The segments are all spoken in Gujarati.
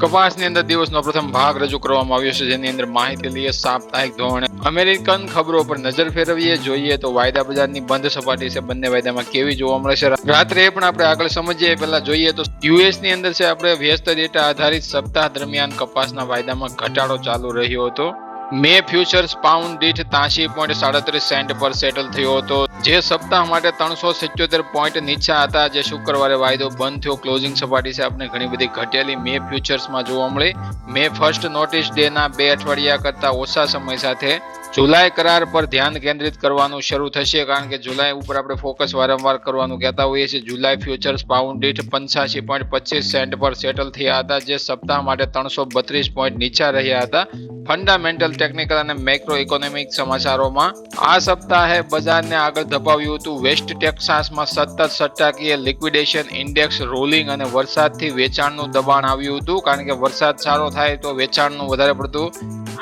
કપાસની અંદર દિવસનો પ્રથમ ભાગ રજૂ કરવામાં આવ્યો છે, જેની અંદર માહિતી લઈએ સાપ્તાહિક ધોરણે. અમેરિકન ખબરો પર નજર ફેરવીએ, જોઈએ તો વાયદા બજારની બંધ સપાટી છે. બંને વાયદામાં કેવી જોવા મળે છે? રાત્રે પણ આપણે આગળ સમજીએ. પહેલા જોઈએ તો યુએસની અંદર છે, આપણે વ્યસ્ત ડેટા આધારિત સપ્તાહ દરમિયાન કપાસના વાયદામાં ઘટાડો ચાલુ રહ્યો હતો. મે ફ્યુચર્સ પાઉન્ડ દીઠ ત્યાંશી પોઈન્ટ સાડત્રીસ સેન્ટ પર સેટલ થયો હતો. જે સપ્તાહ માટે ત્રણસો સિત્યોતેર પોઈન્ટ નીચા હતા. જે શુક્રવારે વાયદો બંધ થયો. ક્લોઝિંગ સપાટી છે. આપણે ઘણી બધી ઘટેલી મે ફ્યુચર્સમાં જોવા મળી. મે ફર્સ્ટ નોટિસ ડેના બે અઠવાડિયા કરતા ઓછા સમય સાથે જુલાઈ કરાર પર ધ્યાન કેન્દ્રિત કરવાનું શરૂ થશે, કારણ કે જુલાઈ ઉપર આપણે ફોકસ વારંવાર કરવાનું કહેતા હોઈએ છીએ. જુલાઈ ફ્યુચર્સ પાઉન્ડ દીઠ પંચ્યાસી પોઈન્ટ પચીસ સેન્ટ પર સેટલ થયા હતા, જે સપ્તાહ માટે ત્રણસો બત્રીસ પોઈન્ટ નીચા રહ્યા હતા. ફંડામેન્ટલ ટેકનિકલ અને મેક્રો ઇકોનોમિક સમાચારોમાં, આ સપ્તાહે બજારને આગળ ધપાવ્યું હતું. વેસ્ટ ટેક્સાસમાં સતત સટ્ટાકીય લિક્વિડેશન ઇન્ડેક્સ રોલિંગ અને વરસાદથી વેચાણનું દબાણ આવ્યું હતું. કારણ કે વરસાદ સારો થાય તો વેચાણનું વધારે પડતું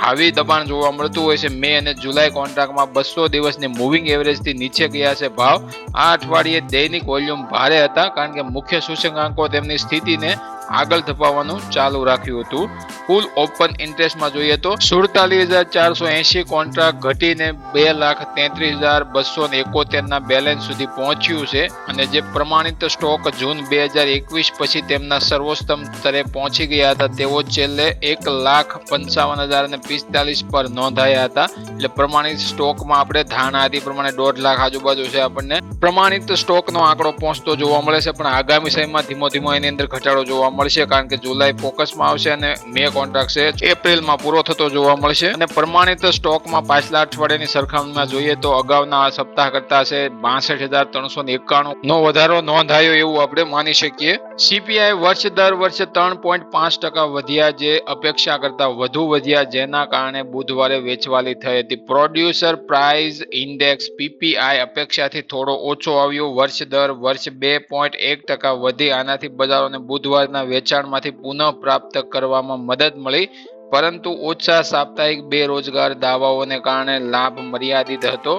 હાવી દબાણ જોવા મળતું હોય છે. મે અને જુલાઈ કોન્ટ્રાક્ટમાં બસો દિવસની મૂવિંગ એવરેજથી નીચે ગયા છે ભાવ. આ અઠવાડિયે દૈનિક વોલ્યુમ ભારે હતા, કારણ કે મુખ્ય સૂચકાંકો તેમની સ્થિતિને આગળ ધપાવવાનું ચાલુ રાખ્યું હતું. કુલ ઓપન ઇન્ટરેસ્ટમાં જોઈએ તો સુડતાલીસ હજાર ચારસો એંશી કોન્ટ્રાક્ટ ઘટીને બે લાખ તેત્રીસ હજાર બસો ને એકોતેરના બેલેન્સ સુધી પહોંચ્યું છે અને જે પ્રમાણિત સ્ટોક જૂન બે હજાર એકવીસ પછી તેમના સર્વોત્તમ સ્તરે પહોંચી ગયા હતા, તેઓ છેલ્લે એક લાખ પંચાવન હજાર અને પિસ્તાલીસ પર નોંધાયા હતા. એટલે પ્રમાણિત સ્ટોકમાં આપણે ધારણા હતી, પ્રમાણે દોઢ લાખ આજુબાજુ છે આપણને. પ્રમાણિત સ્ટોકનો આંકડો પહોંચતો જોવા મળે છે, પણ આગામી સમયમાં ધીમો ધીમો એની અંદર ઘટાડો જોવા મળશે કારણ કે જુલાઈ ફોકસમાં આવશે અને મે કોન્ટ્રાક્ટ છે. એપ્રિલમાં પૂરો થતો જોવા મળશે અને પ્રમાણિત સ્ટોકમાં પાછલા અઠવાડિયાની સરખામણીમાં જોઈએ તો અગાઉના સપ્તાહ કરતા છે બાસઠ હજાર ત્રણસો ને એકાણું. નો વધારો નોંધાયો એવું આપણે માની શકીએ. સીપીઆઈ વર્ષ દર વર્ષે ત્રણ પોઈન્ટ પાંચ ટકા વધ્યા જે અપેક્ષા કરતા વધુ વધ્યા જેના કારણે બુધવારે વેચવાલી થઈ હતી. પ્રોડ્યુસર પ્રાઇસ ઇન્ડેક્સ પીપીઆઈ અપેક્ષાથી થોડો ઓછો આવ્યો. વર્ષ દર વર્ષ બે પોઈન્ટ એક ટકા વધી. આનાથી બજારોને બુધવારના વેચાણમાંથી પુનઃ પ્રાપ્ત કરવામાં મદદ મળી, પરંતુ ઓછા સાપ્તાહિક બેરોજગાર દાવાઓને કારણે લાભ મર્યાદિત હતો.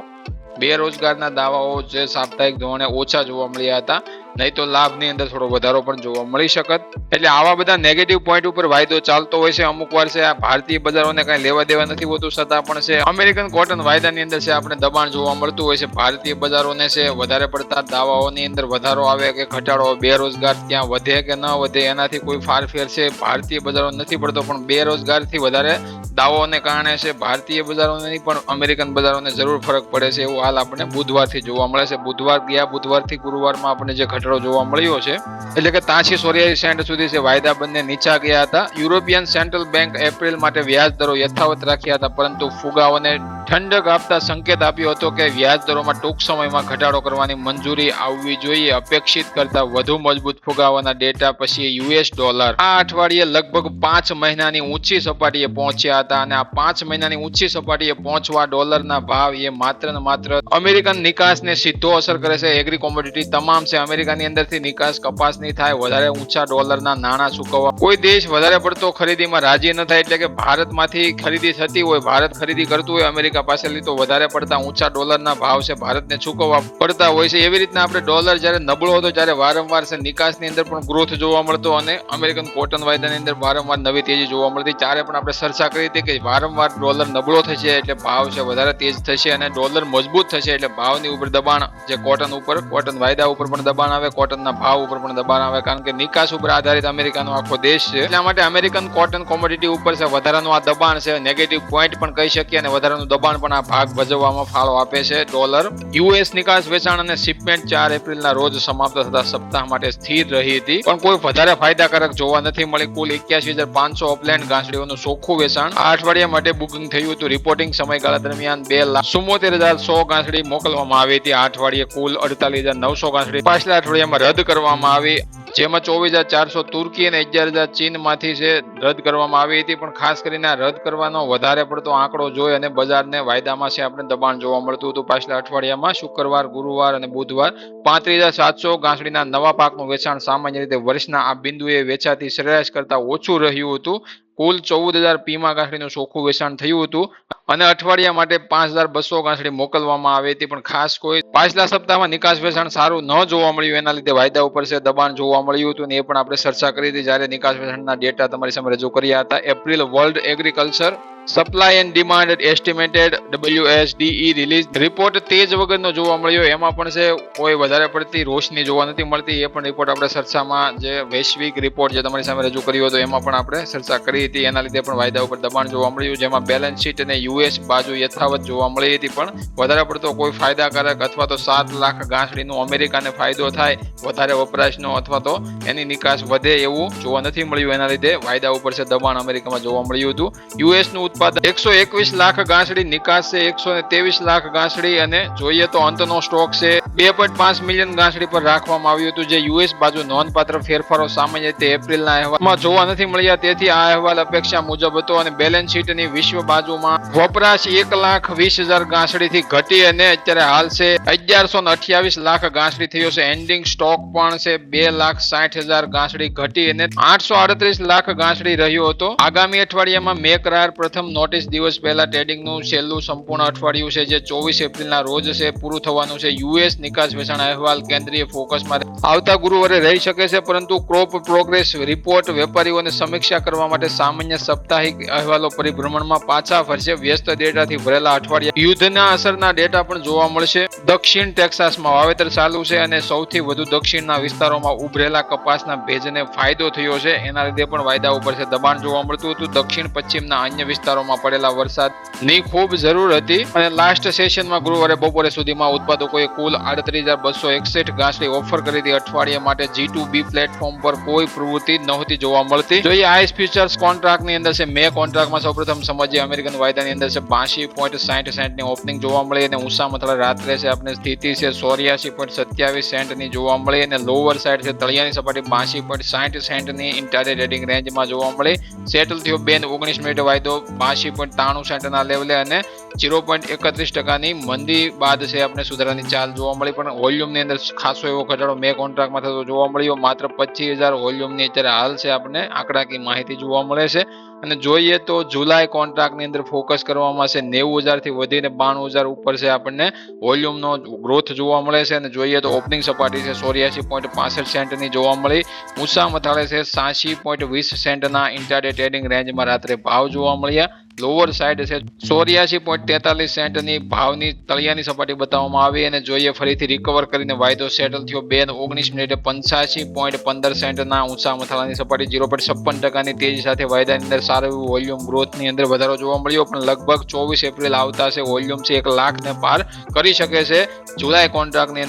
બેરોજગારના દાવાઓ જે સાપ્તાહિક ધોરણે ઓછા જોવા મળ્યા હતા નહીં તો લાભની અંદર થોડો વધારો પણ જોવા મળી શકત. એટલે આવા બધા નેગેટિવ પોઈન્ટ ઉપર વાયદો ચાલતો હોય છે, અમુક વાર છે, આ ભારતીય બજારોને કઈ લેવા દેવા નથી હોતું, છતાં પણ છે. અમેરિકન કોટન વાયદાની અંદર છે, આપણે દબાણ જોવા મળતું હોય છે, ભારતીય બજારોને છે, વધારે પડતા દાવાઓની અંદર વધારો આવે કે ઘટાડો, બેરોજગાર ત્યાં વધે કે ન વધે, એનાથી કોઈ ફારફેર છે. ભારતીય બજારો નથી પડતો, પણ બેરોજગારથી વધારે દાવાઓને કારણે છે, ભારતીય બજારોને પણ અમેરિકન બજારોને જરૂર ફરક પડે છે, એવું હાલ આપણે બુધવારથી જોવા મળે છે. બુધવાર ગયા, બુધવારથી ગુરુવારમાં આપણે જે ઘટાડો જોવા મળ્યો છે, એટલે કે ત્યાંસી સોરિયાસી સેન્ટ સુધી છે, વાયદા બંને નીચા ગયા હતા. યુરોપિયન સેન્ટ્રલ બેંક એપ્રિલ માટે વ્યાજ દરો યથાવત રાખ્યા હતા, પરંતુ ફુગાઓને ઠંડક આપતા સંકેત આપ્યો હતો કે વ્યાજ દરોમાં ટૂંક સમયમાં ઘટાડો કરવાની મંજૂરી આવવી જોઈએ, અપેક્ષિત કરતા વધુ મજબૂત ફુગાવાના ડેટા પછી યુએસ ડોલર. આ અઠવાડિયે લગભગ પાંચ મહિનાની ઊંચી સપાટીએ પહોંચ્યા હતા અને આ પાંચ મહિનાની ઊંચી સપાટીએ પહોંચવા ડોલરના ભાવ એ માત્ર ને માત્ર અમેરિકન નિકાસને સીધો અસર કરે છે. એગ્રી કોમોડિટી તમામ છે. અમેરિકાની અંદરથી નિકાસ કપાસની થાય, વધારે ઊંચા ડોલરના નાણાં ચૂકવવા કોઈ દેશ વધારે પડતો ખરીદીમાં રાજી ન થાય એટલે કે ભારતમાંથી ખરીદી થતી હોય, ભારત ખરીદી કરતું હોય, અમેરિકા પાસેથી તો વધારે પડતા ઊંચા ડોલરના ભાવ છે, ભારતને ચૂકવવા પડતા હોય છે. એવી રીતના આપણે ડોલર જ્યારે નબળો હતો, ત્યારે વારંવાર છે નિકાસની અંદર પણ ગ્રોથ જોવા મળતો અને અમેરિકન કોટન વાયદાની અંદર વારંવાર નવી તેજી જોવા મળતી. ત્યારે પણ આપણે ચર્ચા કરી હતી કે વારંવાર ડોલર નબળો થશે એટલે ભાવ છે વધારે તેજ થશે અને ડોલર મજબૂત થશે એટલે ભાવની ઉપર દબાણ, જે કોટન ઉપર કોટન વાયદા ઉપર પણ દબાણ આવે કોટનના ભાવ ઉપર પણ દબાણ આવે, કારણ કે નિકાસ ઉપર આધારિત અમેરિકાનો આખો દેશ છે. એટલા માટે અમેરિકન કોટન કોમોડિટી ઉપર છે વધારાનું આ દબાણ છે. નેગેટિવ પોઈન્ટ પણ કહી શકીએ અને વધારાનું દબાણ પણ આ ભાગ ભજવવામાં ફાળો આપે છે. ડોલર યુએસ નિકાસ વેચાણ અને શિપમેન્ટ ચાર એપ્રિલના રોજ સમાપ્ત થતા સપ્તાહ માટે સ્થિર રહી હતી. પણ કોઈ વધારે ફાયદાકારક જોવા નથી મળી. કુલ એક્યાસી હજાર પાંચસો ઓપલેન્ડ ગાંસડીઓનું ચોખ્ખું વેચાણ આ અઠવાડિયા માટે બુકિંગ થયું હતું. રિપોર્ટિંગ સમયગાળા દરમિયાન બે લાખ ચુમ્મોતેર હજાર સો ગાંસડી મોકલવામાં આવી હતી. આ અઠવાડિયે કુલ અડતાલીસ હજાર નવસો ગાંસડી પાછલા અઠવાડિયામાં રદ કરવામાં આવી. જેમાં ચોવીસ હજાર ચારસો તુર્કી અને અગિયાર હજાર ચીનમાંથી છે રદ કરવામાં આવી હતી. પણ ખાસ કરીને રદ કરવાનો વધારે પડતો આંકડો જોઈ અને બજારને વાયદામાં છે આપણે દબાણ જોવા મળતું હતું. પાછલા અઠવાડિયામાં શુક્રવાર, ગુરુવાર અને બુધવાર પાંત્રીસ હજાર સાતસો ગાંસડીના નવા પાકનું વેચાણ સામાન્ય રીતે વર્ષના આ બિંદુએ વેચાતી સરેરાશ કરતા ઓછું રહ્યું હતું. કુલ ચૌદ હજાર પીમા ગાંસડીનું ચોખ્ખું વેચાણ થયું હતું અને અઠવાડિયા માટે પાંચ હજાર બસો ગાંસડી મોકલવામાં આવી હતી પણ ખાસ કોઈ પાછલા સપ્તાહમાં નિકાસ વેચાણ સારું ન જોવા મળ્યું. એના લીધે વાયદા ઉપર છે, દબાણ જોવા મળ્યું હતું અને એ પણ આપણે ચર્ચા કરી હતી જ્યારે નિકાસ વેચાણના ડેટા તમારી સામે રજૂ કર્યા હતા. April world agriculture supply and demand estimated WSDE release report તેજ વગરનો જોવા મળ્યો. એમાં પણ છે, કોઈ વધારે પડતી રોશની જોવા નથી મળતી. એ પણ રિપોર્ટ આપણે ચર્ચામાં જે વૈશ્વિક રિપોર્ટ જે તમારી સામે રજૂ કર્યો હતો, એમાં પણ આપણે ચર્ચા કરી હતી. એના લીધે પણ વાયદા ઉપર દબાણ જોવા મળ્યું. જેમાં બેલેન્સ શીટ અને યુએસ બાજુ યથાવત જોવા મળી હતી. પણ વધારે પડતો કોઈ ફાયદાકારક અથવા તો સાત લાખ ગાંસડીનો અમેરિકાને ફાયદો થાય, વધારે વપરાશનો અથવા તો એની નિકાસ વધે એવું જોવા નથી મળ્યું. એના લીધે વાયદા ઉપર છે, દબાણ અમેરિકામાં જોવા મળ્યું હતું. યુએસનું ઉત્પાદન એકસો એકવીસ લાખ ગાંસડી નિકાસ છે એકસો ને ત્રેવીસ લાખ ગાંસડી અને જોઈએ તો અંતનો સ્ટોક છે. બે પોઈન્ટ પાંચ મિલિયન ગાંસડી પર રાખવામાં આવ્યું હતું, જે યુએસ બાજુ નોંધપાત્ર ફેરફારો સામાન્ય રીતે એપ્રિલના અહેવાલમાં જોવા નથી મળ્યા. તેથી આ અહેવાલ અપેક્ષા મુજબ હતો અને બેલેન્સ શીટની વિશ્વ બાજુમાં વપરાશ એક લાખ વીસ હજાર ગાંસડીથી ઘટી અને અત્યારે હાલ છે અગિયારસો ને અઠ્યાવીસ લાખ ગાંસડી થયો છે. એન્ડિંગ સ્ટોક પણ છે બે લાખ સાઠ હજાર ગાંસડી ઘટી અને આઠસો આડત્રીસ લાખ ગાંસડી રહ્યો હતો. આગામી અઠવાડિયામાં મેકરાર પ્રથમ નોટિસ દિવસ પહેલા ટ્રેડિંગનું છેલ્લું સંપૂર્ણ અઠવાડિયું છે, જે ચોવીસ એપ્રિલના રોજ છે, પૂરું થવાનું છે. યુએસ નિકાસ વેચાણ અહેવાલ કેન્દ્રીય ફોકસમાં આવતા ગુરુવારે રહી શકે છે, પરંતુ ક્રોપ પ્રોગ્રેસ રિપોર્ટ વેપારીઓને સમીક્ષા કરવા માટે સામાન્ય સાપ્તાહિક અહેવાલો પરિભ્રમણમાં પાછા ફરશે. વ્યસ્ત ડેટાથી ભરેલા અઠવાડિયા યુદ્ધના અસરના ડેટા પણ જોવા મળશે. દક્ષિણ ટેક્સાસમાં વાવેતર ચાલુ છે અને સૌથી વધુ દક્ષિણના વિસ્તારોમાં ઉભરેલા કપાસના ભેજને ફાયદો થયો છે. એના લીધે પણ વાયદા ઉપર છે દબાણ જોવા મળતું હતું. દક્ષિણ પશ્ચિમના અન્ય વિસ્તારોમાં પડેલા વરસાદની ખૂબ જરૂર હતી અને લાસ્ટ સેશનમાં ગુરુવારે બપોરે સુધીમાં ઉત્પાદકોએ કુલ આડત્રીસ હજાર બસો એકસઠ ગાંસડી ઓફર કરી હતી અઠવાડિયા માટે જી ટુ બી પ્લેટફોર્મ પર કોઈ પ્રવૃત્તિ નહોતી જોવા મળતી. જોઈએ આઈસ ફ્યુચર્સ કોન્ટ્રાક્ટની અંદર છે, મે કોન્ટ્રાક્ટમાં સૌપ્રથમ સમજીએ અમેરિકન વાયદાની અંદર છે, બાસી પોઈન્ટ સાઠ સેન્ટની ઓપનિંગ જોવા મળી અને ઊંચા મથળે રાત્રે છે આપણે સ્થિતિ છે, ચોર્યાસી પોઈન્ટ સત્યાવીસ સેન્ટની જોવા મળી અને લોઅર સાઈડ છે, તળિયાની સપાટી બાસી પોઈન્ટ સાઠ સેન્ટની ઇન્ટારે રેડિંગ રેન્જમાં જોવા મળી. સેટલ થયો બેન ઓગણીસ મિનિટ વાયદો, બાસી પોઈન્ટ ત્રાણું સેન્ટના લેવલે અને જીરો પોઈન્ટ એકત્રીસ ટકાની મંદી બાદ છે આપણે સુધારાની ચાલ જોવા મળી. પણ વોલ્યુમની અંદર ખાસો એવો ઘટાડો મે કોન્ટ્રાક્ટમાં થતો જોવા મળ્યો. માત્ર પચીસ હજાર વોલ્યુમની અત્યારે હાલ છે આપણે આંકડાકી માહિતી જોવા મળે છે. અને જોઈએ તો જુલાઈ કોન્ટ્રાક્ટની અંદર ફોકસ કરવામાં છે નેવું હજારથી વધીને બાણું હજાર ઉપર છે આપણને વોલ્યુમનો ગ્રોથ જોવા મળે છે. અને જોઈએ તો ઓપનિંગ સપાટી છે ચોર્યાસી પોઈન્ટ પાસઠ સેન્ટની જોવા મળી. ઊંચા મથાળે છે સાસી પોઈન્ટ વીસ સેન્ટના ઇન્ટાડે ટ્રેડિંગ રેન્જમાં રાત્રે ભાવ જોવા મળ્યા. લોઅર સાઈડ છે ચોર્યાસી પોઈન્ટ તેતાલીસ સેન્ટની ભાવની તળિયાની સપાટી બતાવવામાં આવી. અને જોઈએ ફરીથી રિકવર કરીને વાયદો સેટલ થયો બે ઓગણીસ મિનિટે પંચ્યાસી પોઈન્ટ પંદર સેન્ટના ઊંચા મથાળાની સપાટી જીરો પોઈન્ટ છપ્પન ટકાની તેજી સાથે વાયદાની અંદર સારું એવું વોલ્યુમ ગ્રોથની અંદર વધારો જોવા મળ્યો, પણ લગભગ ચોવીસ એપ્રિલ આવતા છે વોલ્યુમ છે એક લાખ ને પાર કરી શકે છે. જુલાઈ કોન્ટ્રાક્ટની અંદર